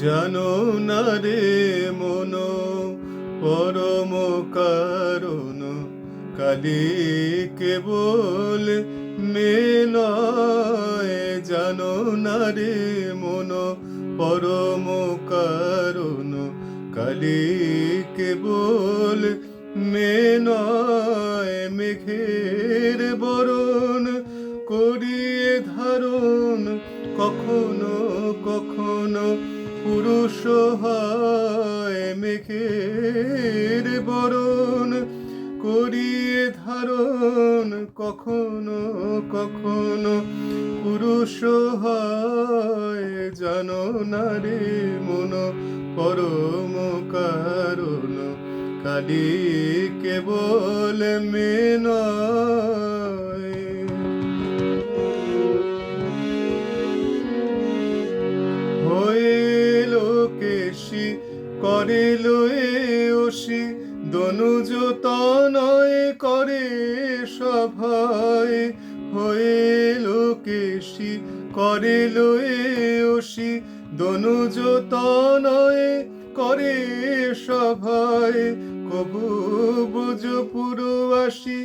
জানো না রে মন, পরম কারণ। কালি কেবল মেলয় জানো না রে মন, পরম কারণ। কালি কেবল মেনয় মেঘের বরণ করিয়ে ধারণ, কখনো কখনো পুরুষ হয়, মেঘের বরণ করিয়ে ধারণ কখনো কখনো। পুরুষ হয়, জানো না রে মন, পরম কারণ। কালি কেবল মেনয় কেশি করিল এ ওসি, দনুজ তনয় করে সভায়। হয়ে কেশি করে এ ওসি, দনুজ তনয় করে সভায়। কবু ব্রজ পুরবাসী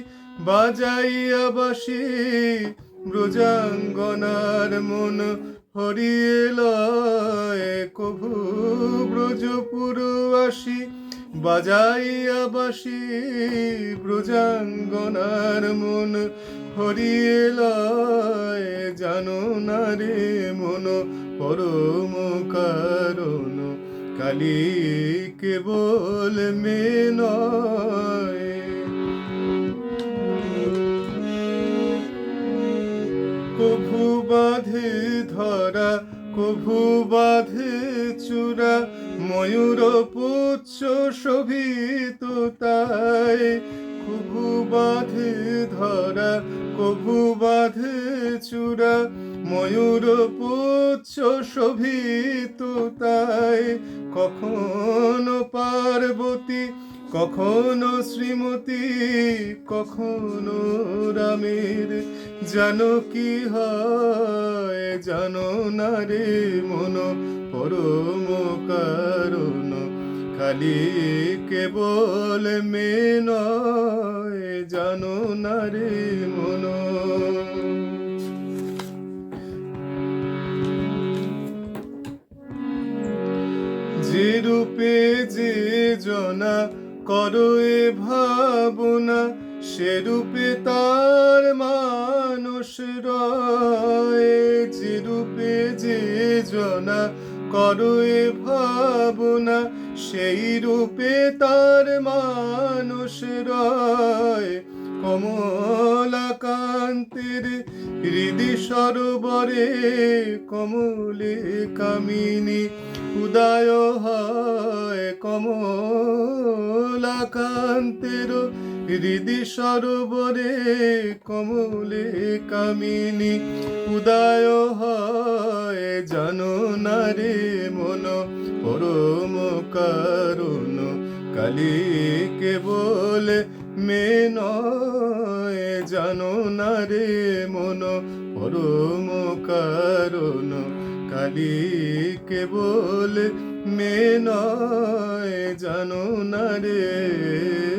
বাজাইয়া বাসি ব্রজাঙ্গনার মন হরিয়ে লয়, কভু ব্রজপুরবাসী বাজাইয়া বাসি ব্রজাঙ্গনার মন হরিয়ে লয়, জানো না রে মন, পরম কারণ কালি কেবল মেনয় কভু বাঁধে ধরা, কভু বাঁধে চূড়া। ময়ূর পুচ্ছ শোভিত তাই। কভু বাঁধে ধরা, কভু বাঁধে চূড়া। ময়ূর পুচ্ছ শোভিত তাই। কখনো পার্বতী কখনো শ্রীমতী, কখনো রামের। জানো কি হয়, জানো না রে মন, পরম কারণ। খালি কেবল মেনয় জানো না রে মন। যে রূপে যে জনা করো ভাবনা সে রূপে তার মানুষ রয়। যে রূপে যে জনা, করো ভাবনা সেই রূপে তার মানুষ রয়। কমলাকান্তের হৃদি সরোবরে কমলে কামিনী, উদয় হয় কমলাকান্তের হৃদি সরোবরে কমলে কামিনী উদয় হয় জানো নারে মন। পরম কারণ কে কেবল মেনয় জানো না রে মন পরম কারণ। কালি কেবল মেনয় জানো না রে